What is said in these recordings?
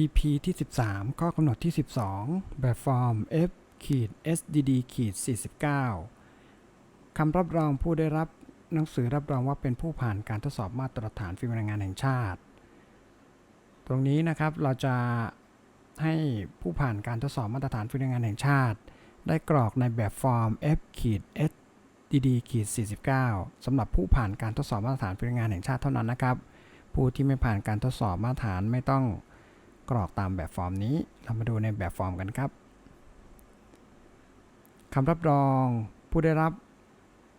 EP ที่ 13 ข้อกำหนดที่ 12 แบบฟอร์ม F ขีด SDD ขีด49 คำรับรองผู้ได้รับหนังสือรับรองว่าเป็นผู้ผ่านการทดสอบมาตรฐานฝีมือแรงงานแห่งชาติ ตรงนี้นะครับเราจะให้ผู้ผ่านการทดสอบมาตรฐานฝีมือแรงงานแห่งชาติ ได้กรอกในแบบฟอร์ม F ขีด SDD ขีด49สำหรับผู้ผ่านการทดสอบมาตรฐานฝีมือแรงงานแห่งชาติเท่านั้นนะครับ ผู้ที่ไม่ผ่านการทดสอบมาตรฐานไม่ต้อง กรอกตามแบบฟอร์มนี้ เรามาดูในแบบฟอร์มกันครับคำรับรองผู้ได้รับ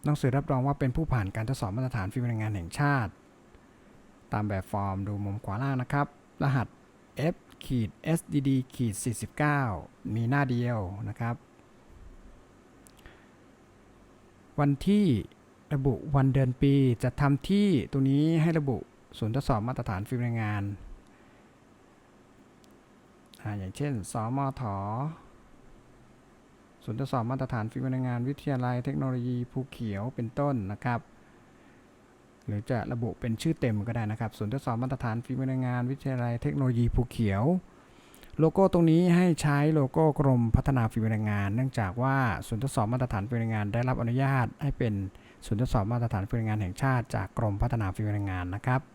หนังสือรับรองว่าเป็นผู้ผ่านการทดสอบมาตรฐานฝีมือแรงงานแห่งชาติ ตามแบบฟอร์มดูมุมขวาล่างนะครับ รหัส F ขีด SDD ขีด49 มีหน้าเดียวนะครับ วันที่ระบุวันเดือนปีจะทำที่ตรงนี้ให้ระบุศูนย์ทดสอบมาตรฐานฝีมือแรงงาน อย่างเช่น สมทศูนย์ทดสอบมาตรฐานฝีมือแรงงานวิทยาลัยเทคโนโลยีภูเขียวเป็นต้นนะครับ หรือจะระบุเป็นชื่อเต็มก็ได้นะครับศูนย์ทดสอบมาตรฐานฝีมือแรงงานวิทยาลัยเทคโนโลยีภูเขียว โลโก้ตรงนี้ให้ใช้โลโก้กรมพัฒนาฝีมือแรงงาน เนื่องจากว่าศูนย์ทดสอบมาตรฐานฝีมือแรงงานได้รับอนุญาตให้เป็นศูนย์ทดสอบมาตรฐานฝีมือแรงงานแห่งชาติ จากกรมพัฒนาฝีมือแรงงานนะครับ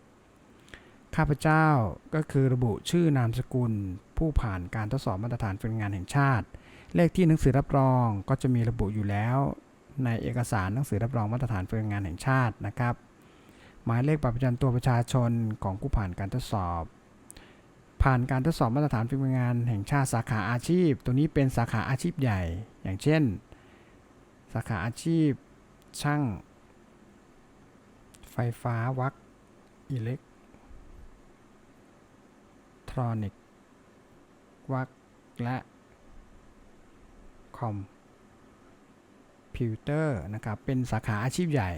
ข้าพเจ้าก็คือระบุชื่อนามสกุล ผู้ผ่านการทดสอบมาตรฐานฝีมือแรงานแห่งชาติ เลขที่หนังสือรับรองก็จะมีระบุอยู่แล้ว ในเอกสารหนังสือรับรองมาตรฐานฝีมือแรงานแห่งชาตินะครับ หมายเลขบัตรประจำตัวประชาชนของผู้ผ่านการทดสอบ ผ่านการทดสอบมาตรฐานฝีมืองานแห่งชาติสาขาอาชีพ ตัวนี้เป็นสาขาอาชีพใหญ่ อย่างเช่น สาขาอาชีพช่าง ไฟฟ้าวักอิเล็ก รอนิกส์วักและคอมพิวเตอร์นะครับ เป็นสาขาอาชีพใหญ่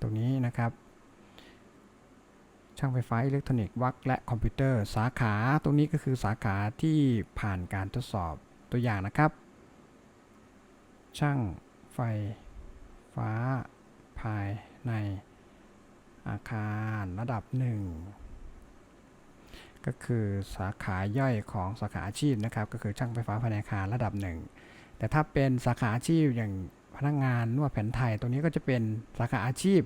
ตรงนี้นะครับ ช่างไฟฟ้าอิเล็กทรอนิกส์วักและคอมพิวเตอร์ สาขาตรงนี้ก็คือสาขาที่ผ่านการทดสอบตัวอย่างนะครับ ช่างไฟฟ้าภายในอาคารระดับหนึ่ง ก็คือสาขาย่อยของสาขาอาชีพนะครับ ก็คือช่างไฟฟ้าภายในอาคารระดับหนึ่งแต่ถ้าเป็นสาขาอาชีพอย่างพนักงานนวดแผนไทยตรงนี้ก็จะเป็นสาขาอาชีพ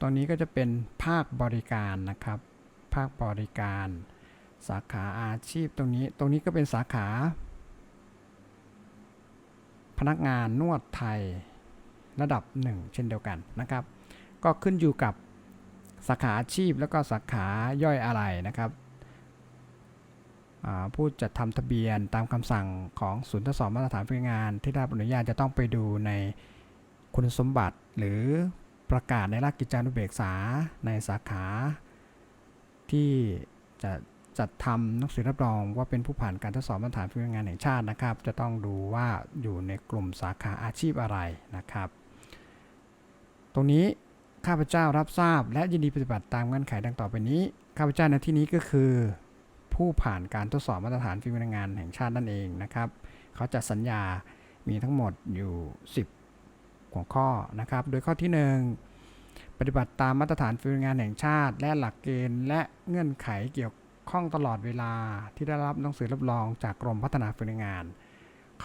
ตรงนี้ก็จะเป็นภาคบริการนะครับ ภาคบริการ สาขาอาชีพตรงนี้ตรงนี้ก็เป็นสาขา พนักงานนวดไทยระดับหนึ่งเช่นเดียวกันนะครับ ก็ขึ้นอยู่กับ สาขาอาชีพแล้วก็สาขาย่อยอะไรนะครับผู้จัดทำทะเบียนตามคำสั่งของศูนย์ทดสอบมาตรฐานพนักงาน ที่ได้รับอนุญาตจะต้องไปดูในคุณสมบัติหรือประกาศในราชกิจจานุเบกษาในสาขา ที่จะจัดทำหนังสือรับรองว่าเป็นผู้ผ่านการทดสอบมาตรฐานพนักงานแห่งชาตินะครับ จะต้องดูว่าอยู่ในกลุ่มสาขาอาชีพอะไรนะครับ ตรงนี้ ข้าพเจ้ารับทราบ และยินดีปฏิบัติตามเงื่อนไขดังต่อไปนี้ ข้าพเจ้าในที่นี้ก็คือ ผู้ผ่านการทดสอบมาตรฐานฝีมือแรงงานแห่งชาตินั่นเองนะครับ เขาจะสัญญามีทั้งหมดอยู่ 10 หัวข้อนะครับ โดยข้อที่ 1 ปฏิบัติตามมาตรฐานฝีมือแรงงานแห่งชาติ และหลักเกณฑ์ และเงื่อนไขเกี่ยวข้องตลอดเวลาที่ได้รับหนังสือรับรองจากกรมพัฒนาฝีมือแรงงาน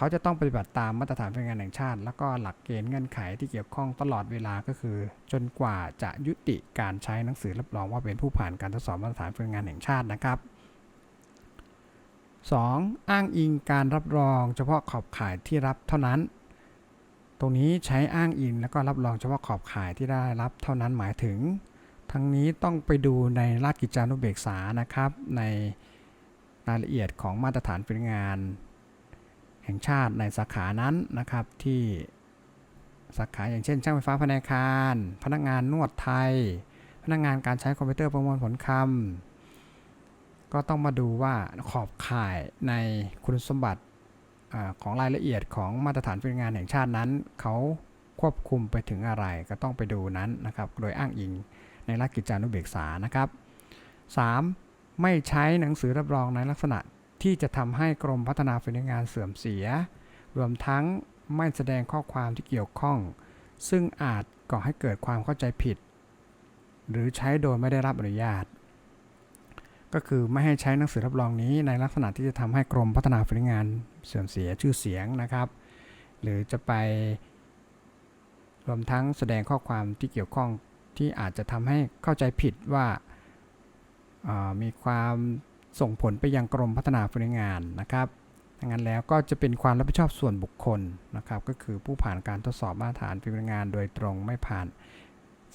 เขาจะต้องปฏิบัติตามมาตรฐานพลังงานแห่งชาติ แล้วก็หลักเกณฑ์เงื่อนไขที่เกี่ยวข้องตลอดเวลาก็คือ จนกว่าจะยุติการใช้หนังสือรับรองว่าเป็นผู้ผ่านการทดสอบมาตรฐานพลังงานแห่งชาตินะครับ 2. อ้างอิงการรับรองเฉพาะขอบข่ายที่รับเท่านั้น ตรงนี้ใช้อ้างอิงแล้วก็รับรองเฉพาะขอบข่ายที่ได้รับเท่านั้นหมายถึง ทั้งนี้ต้องไปดูในราชกิจจานุเบกษานะครับ ในรายละเอียดของมาตรฐานพลังงาน แห่งชาติในสาขานั้นนะครับที่สาขาอย่างเช่น ช่างไฟฟ้าภายในอาคาร พนักงานนวดไทย พนักงานการใช้คอมพิวเตอร์ประมวลผลคำก็ต้องมาดูว่าขอบข่ายในคุณสมบัติอของรายละเอียดของมาตรฐานพลังงานแห่งชาตินั้น เขาควบคุมไปถึงอะไรก็ต้องไปดูนั้นนะครับ โดยอ้างอิงในราชกิจจานุเบกษานะครับ 3. ไม่ใช้หนังสือรับรองในลักษณะ ที่จะทำให้กรมพัฒนาฝีมืองงานเสื่อมเสีย รวมทั้งไม่แสดงข้อความที่เกี่ยวข้อง ซึ่งอาจก่อให้เกิดความเข้าใจผิด หรือใช้โดยไม่ได้รับอนุญาต ก็คือไม่ให้ใช้หนังสือรับรองนี้ในลักษณะที่จะทำให้กรมพัฒนาฝีมืองานเสื่อมเสียชื่อเสียงนะครับ หรือจะไป รวมทั้งแสดงข้อความที่เกี่ยวข้องที่อาจจะทำให้เข้าใจผิดว่ามีความ ส่งผลไปยังกรมพัฒนาฝีมืองานนะครับดังนั้นแล้วก็จะเป็นความรับผิดชอบส่วนบุคคลนะครับ ก็คือผู้ผ่านการทดสอบมาตรฐานฝีมืองานโดยตรงไม่ผ่าน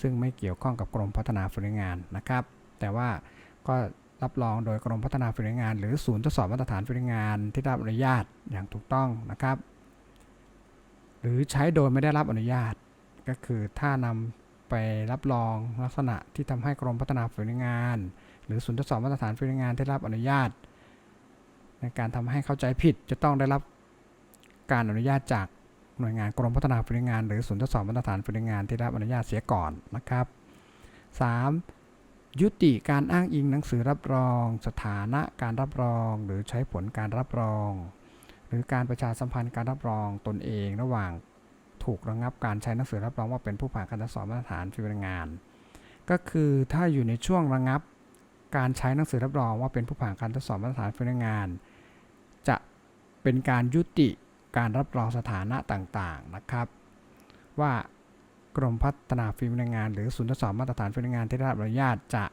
ซึ่งไม่เกี่ยวข้องกับกรมพัฒนาฝีมืองานนะครับ แต่ว่าก็รับรองโดยกรมพัฒนาฝีมืองาน หรือศูนย์ทดสอบมาตรฐานฝีมืองานที่ได้รับอนุญาตอย่างถูกต้องนะครับ หรือใช้โดยไม่ได้รับอนุญาต ก็คือถ้านำไปรับรองลักษณะที่ทำให้กรมพัฒนาฝีมืองาน หรือศูนย์ทดสอบมาตรฐานฝีมืองานได้รับอนุญาต ในการทำให้เข้าใจผิดจะต้องได้รับการอนุญาตจากหน่วยงานกรมพัฒนาฝีมืองาน หรือศูนย์ทดสอบมาตรฐานฝีมืองานที่รับอนุญาตเสียก่อนนะครับ 3. ยุติการอ้างอิงหนังสือรับรอง สถานะการรับรอง หรือใช้ผลการรับรอง หรือการประชาสัมพันธ์การรับรองตนเอง ระหว่างถูกระงับการใช้หนังสือรับรองว่าเป็นผู้ผ่านการทดสอบมาตรฐานฝีมืองาน ก็คือถ้าอยู่ในช่วงระงับ การใช้หนังสือรับรองว่าเป็นผู้ผ่านการทดสอบมาตรฐานฝีมืองาน จะเป็นการยุติการรับรองสถานะต่างๆนะครับ ว่ากรมพัฒนาฝีมืองาน หรือศูนย์ทดสอบมาตรฐานฝีมืองานที่ได้รับอนุญาตจะ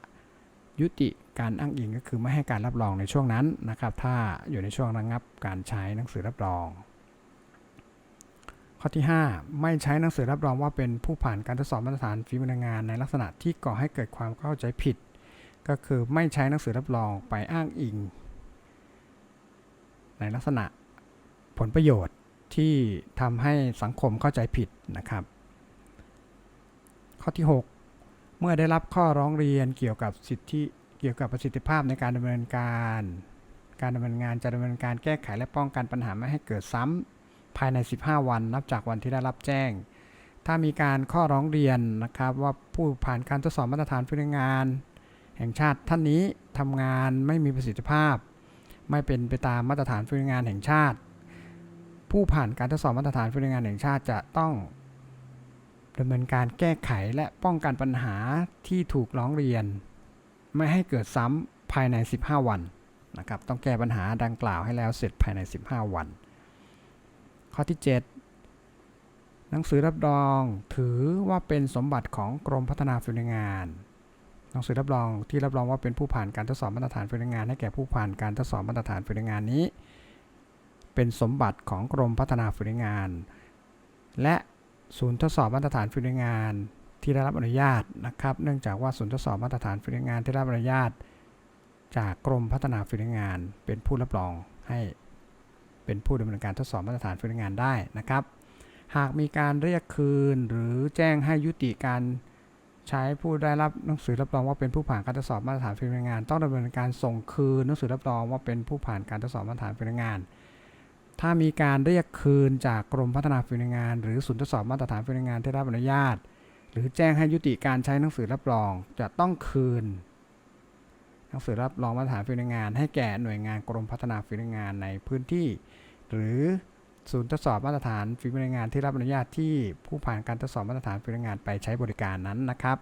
ยุติการอ้างอิงก็คือไม่ให้การรับรองในช่วงนั้นนะครับ ถ้าอยู่ในช่วงระงับการใช้หนังสือรับรอง ข้อที่ 5 ไม่ใช้หนังสือรับรองว่าเป็นผู้ผ่านการทดสอบมาตรฐานฝีมืองาน ในลักษณะที่ก่อให้เกิดความเข้าใจผิด ก็คือไม่ใช้หนังสือรับรองไปอ้างอิง ในลักษณะผลประโยชน์ที่ทำให้สังคมเข้าใจผิดนะครับ ข้อที่ 6 เมื่อได้รับข้อร้องเรียนเกี่ยวกับสิทธิเกี่ยวกับประสิทธิภาพในการดำเนินการ การดำเนินงานจะดำเนินการแก้ไขและป้องกันปัญหาไม่ให้เกิดซ้ำภายใน 15 วัน นับจากวันที่ได้รับแจ้ง ถ้ามีการข้อร้องเรียนนะครับว่าผู้ผ่านการทดสอบมาตรฐานพนักงาน แห่งชาติท่านนี้ทำงานไม่มีประสิทธิภาพ ไม่เป็นไปตามมาตรฐานพนักงานแห่งชาติ ผู้ผ่านการทดสอบมาตรฐานพนักงานแห่งชาติจะต้องดำเนินการแก้ไขและป้องกันปัญหาที่ถูกร้องเรียน ไม่ให้เกิดซ้ำภายใน 15 วันนะครับต้องแก้ปัญหาดังกล่าวให้แล้วเสร็จภายใน 15 วัน ข้อที่ 7 หนังสือรับรองถือว่าเป็นสมบัติของกรมพัฒนาฝีมืองาน หนังสือรับรองที่รับรองว่าเป็นผู้ผ่านการทดสอบมาตรฐานฝีมืองานให้แก่ผู้ผ่านการทดสอบมาตรฐานฝีมืองานนี้ เป็นสมบัติของกรมพัฒนาฝีมืองาน และศูนย์ทดสอบมาตรฐานฝีมืองานที่ได้รับอนุญาตนะครับ เนื่องจากว่าศูนย์ทดสอบมาตรฐานฝีมืองานที่ได้รับอนุญาต จากกรมพัฒนาฝีมืองาน เป็นผู้รับรองให้เป็นผู้ดำเนินการทดสอบมาตรฐานฝีมืองานได้นะครับ หากมีการเรียกคืนหรือแจ้งให้ยุติการ ใช้ผู้ได้รับหนังสือรับรองว่าเป็นผู้ผ่านการทดสอบมาตรฐานฝีมืองาน ต้องดำเนินการส่งคืนหนังสือรับรองว่าเป็นผู้ผ่านการทดสอบมาตรฐานฝีมืองาน ถ้ามีการเรียกคืนจากกรมพัฒนาฝีมืองาน หรือศูนย์ทดสอบมาตรฐานฝีมืองานที่ได้รับอนุญาต หรือแจ้งให้ยุติการใช้หนังสือรับรองจะต้องคืน หนังสือรับรองมาตรฐานฝีมืองาน ให้แก่หน่วยงานกรมพัฒนาฝีมืองานในพื้นที่ หรือ ศูนย์ทดสอบมาตรฐานฝีมืองานที่รับอนุญาตที่ผู้ผ่านการทดสอบมาตรฐานฝีมืองานไปใช้บริการนั้นนะครับ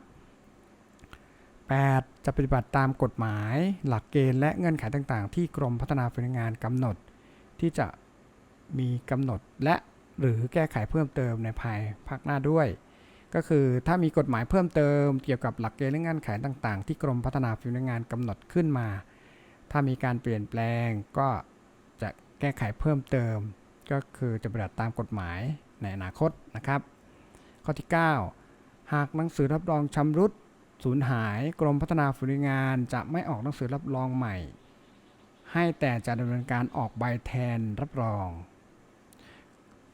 8. จะปฏิบัติตามกฎหมาย หลักเกณฑ์และเงื่อนไขต่างๆ ที่กรมพัฒนาฝีมืองานกำหนด ที่จะมีกำหนดและหรือแก้ไขเพิ่มเติมในภายภาคหน้าด้วย ก็คือถ้ามีกฎหมายเพิ่มเติม เกี่ยวกับหลักเกณฑ์และเงื่อนไขต่างๆ ที่กรมพัฒนาฝีมืองานกำหนดขึ้นมา ถ้ามีการเปลี่ยนแปลงก็จะแก้ไขเพิ่มเติม ก็คือจะปฏิบัติตามกฎหมายในอนาคตนะครับ ข้อที่ 9 หากหนังสือรับรองชำรุดสูญหายกรมพัฒนาฝีมืองานจะไม่ออกหนังสือรับรองใหม่ ให้แต่จะดำเนินการออกใบแทนรับรอง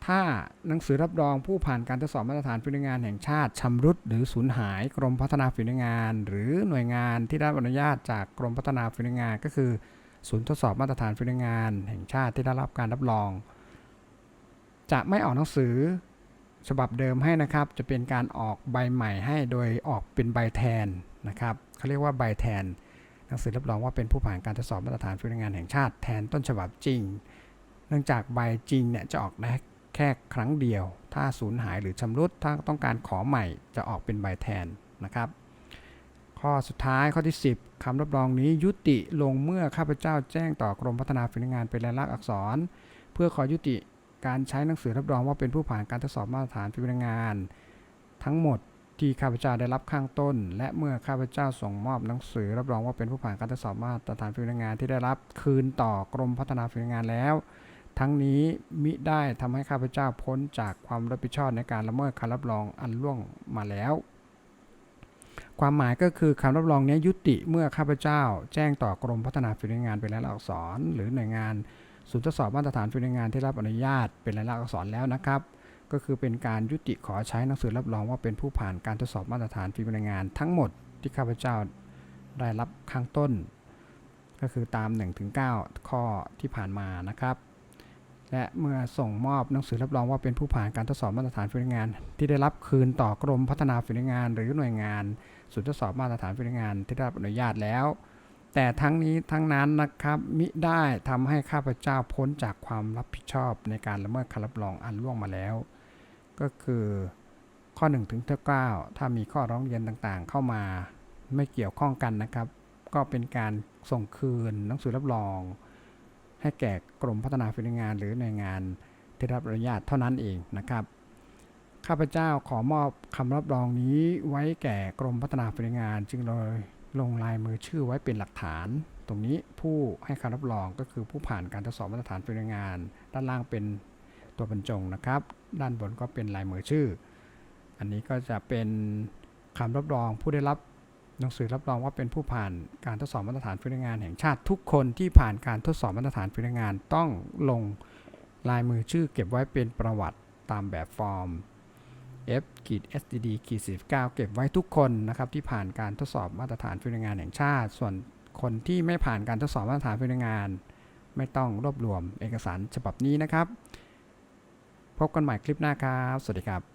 ถ้าหนังสือรับรองผู้ผ่านการทดสอบมาตรฐานฝีมืองานแห่งชาติชำรุดหรือสูญหายกรมพัฒนาฝีมืองาน หรือหน่วยงานที่ได้รับอนุญาตจากกรมพัฒนาฝีมืองาน ก็คือ ศูนย์ทดสอบมาตรฐานฝีมืองาน แห่งชาติที่ได้รับการรับรอง จะไม่ออกหนังสือฉบับเดิมให้นะครับ จะเป็นการออกใบใหม่ให้โดยออกเป็นใบแทนนะครับเขาเรียกว่าใบแทน หนังสือรับรองว่าเป็นผู้ผ่านการทดสอบมาตรฐานฝีมืองานแห่งชาติแทนต้นฉบับจริง เนื่องจากใบจริงเนี่ยจะออกได้แค่ครั้งเดียว ถ้าสูญหายหรือชำรุดถ้าต้องการขอใหม่จะออกเป็นใบแทนนะครับ ข้อสุดท้ายข้อที่ 10คำรับรองนี้ยุติลงเมื่อข้าพเจ้าแจ้งต่อกรมพัฒนาฝีมืองานเป็นลายลักษณ์อักษร เพื่อขอยุติ การใช้หนังสือรับรองว่าเป็นผู้ผ่านการทดสอบมาตรฐานฝีมืองาน ทั้งหมดที่ข้าพเจ้าได้รับข้างต้น และเมื่อข้าพเจ้าส่งมอบหนังสือรับรองว่าเป็นผู้ผ่านการทดสอบมาตรฐานฝีมืองานที่ได้รับคืนต่อกรมพัฒนาฝีมืองานแล้ว ทั้งนี้มิได้ทำให้ข้าพเจ้าพ้นจากความรับผิดชอบในการละเมิดคำรับรองอันล่วงมาแล้ว ความหมายก็คือคำรับรองนี้ยุติเมื่อข้าพเจ้า แจ้งต่อกรมพัฒนาฝีมืองานเป็นลายลักษณ์อักษร หรือหน่วยงาน ศูนย์ทดสอบมาตรฐานฝีมืองานที่รับอนุญาตเป็นลายลักษณ์อักษรแล้วนะครับ ก็คือเป็นการยุติขอใช้หนังสือรับรองว่าเป็นผู้ผ่านการทดสอบมาตรฐานฝีมืองานทั้งหมดที่ข้าพเจ้าได้รับข้างต้น ก็คือตาม 1-9 ข้อที่ผ่านมานะครับและเมื่อส่งมอบหนังสือรับรองว่าเป็นผู้ผ่านการทดสอบมาตรฐานฝีมืองาน ที่ได้รับคืนต่อกรมพัฒนาฝีมืองาน หรือหน่วยงานศูนย์ทดสอบมาตรฐานฝีมืองานที่ได้รับอนุญาตแล้ว แต่ทั้งนี้ทั้งนั้นนะครับมิได้ทำให้ข้าพเจ้าพ้นจากความรับผิดชอบในการละเมิดคำรับรองอันล่วงมาแล้ว ก็คือข้อ1ถึง9ถ้ามีข้อร้องเรียนต่างๆ เข้ามาไม่เกี่ยวข้องกันนะครับ ก็เป็นการส่งคืนหนังสือรับรอง ให้แก่กรมพัฒนาฝีมืองาน หรือหน่วยงานที่รับอนุญาตเท่านั้นเองนะครับ ข้าพเจ้าขอมอบคำรับรองนี้ไว้แก่กรมพัฒนาฝีมืองาน จึงเลย ลงลายมือชื่อไว้เป็นหลักฐาน ตรงนี้ผู้ให้คำรับรองก็คือผู้ผ่านการทดสอบมาตรฐานฝีมืองาน ด้านล่างเป็นตัวบรรจงนะครับ ด้านบนก็เป็นลายมือชื่อ อันนี้ก็จะเป็นคำรับรองผู้ได้รับหนังสือรับรองว่าเป็นผู้ผ่านการทดสอบมาตรฐานฝีมืองานแห่งชาติทุกคนที่ผ่านการทดสอบมาตรฐานฝีมืองานต้องลงลายมือชื่อเก็บไว้เป็นประวัติตามแบบฟอร์ม F ขีด SDD ขีด49 เก็บไว้ทุกคนนะครับที่ผ่านการทดสอบมาตรฐานพลังงานแห่งชาติ ส่วนคนที่ไม่ผ่านการทดสอบมาตรฐานพลังงาน ไม่ต้องรวบรวมเอกสารฉบับนี้นะครับ พบกันใหม่คลิปหน้าครับ สวัสดีครับ